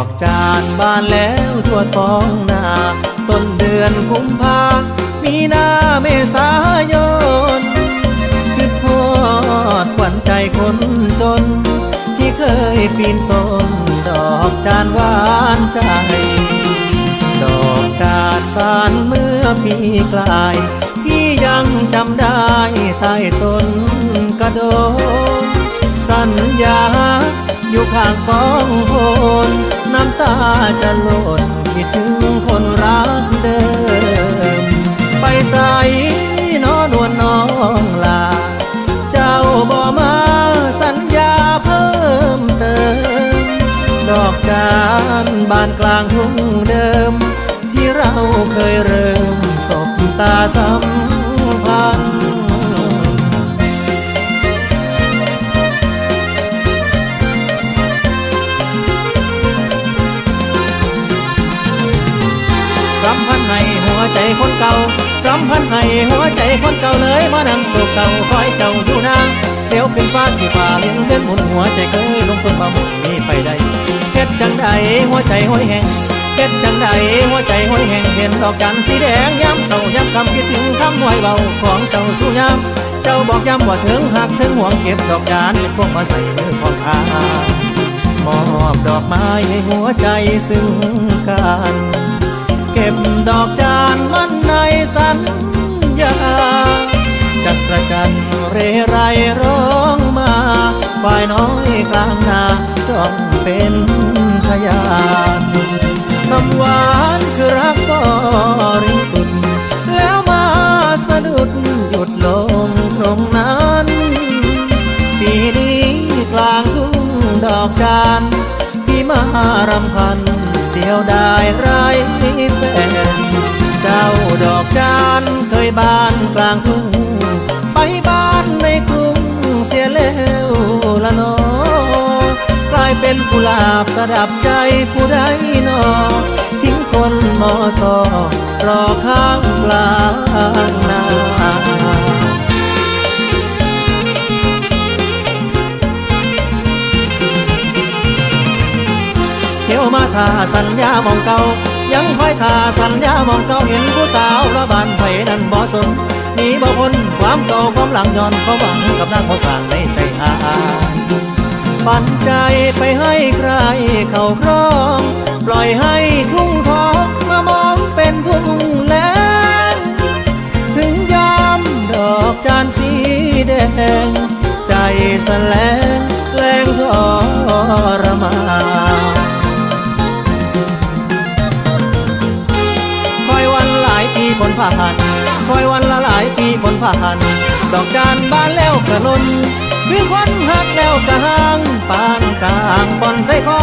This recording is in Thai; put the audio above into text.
อกจานบานแล้วทั่วท้องนาต้นเดือนกุมภามีนาเมษายนคือทอดขวัญใจคนจน ที่เคยปีนต้นดอกจานหวานใจ ดอกจานบานเมื่อปีกลาย พี่ยังจำได้ใต้ต้นกระโดนสัญญาอยู่ข้างกองโพนำตาจะหล่นคิดถึงคนรักเดิม ไปใส่นอนวลน้องลา เจ้าบ่มาสัญญาเพิ่มเติม ดอกจานบานกลางทุ่งเดิม ที่เราเคยเริ่ม พันให้หัวใจคนเก่าเลยมานั่งโศกเศร้าคอยเจ้าอยู่นาเดี๋ยวขึ้นฟ้าที่ฟ้าเลี้ยงเดินหมุนหัวใจเคยลงทุนมาหมุนนี้ไปได้เฮ็ดจังใดหัวใจห้อยแห้งเฮ็ดจังใดหัวใจห้อยแห้งเห็นดอกจันสีแดงย้ำเศร้าย้ำคำคิดถึงคำไว้เบาของเจ้าสู้ย้ำเจ้าบอกย้ำว่าถึงหักถึงห่วงเก็บดอกจานเป็นพวกมาใส่มือของข้ามอบดอกไม้ให้หัวใจซึ่งกันเก็บดอกจัน ไรร้องมาฝ่ายน้อยกลางนาจ้องเป็นพยานคำหวานคือรักก็ริสุดแล้วมาสะดุดหยุดลงตรงนั้น ปีนี้กลางทุ่งดอกจานที่มารำพันเดียวได้ไรแฟนเจ้าดอกจาน เป็นกุหลาบประดับใจผู้ใดนอทิ้งคนมอสอรอข้างกลางนาเที่ยวมาท่าสัญญามองเก่ายังคอยท่าสัญญามองเก่าเห็นผู้สาวระบานไผนั้นบ่สนหนีบ่พ้นความเก่าความหลังย้อนเขาหวังกับนางเขาสร้างในใจอา ปันใจไปให้ใครเขาครอง ปล่อยให้ทุ่งทองมามองเป็นทุ่งแล้งถึงยามดอกจานสีแดง ใจสแลงแรงทรมานคอยวันหลายปีผลผ่านคอยวันละหลายปีผลผ่าน ดอกจานบานแล้วกระลน คือคนหักแล้วกลางปานกลางบอนใส่คอ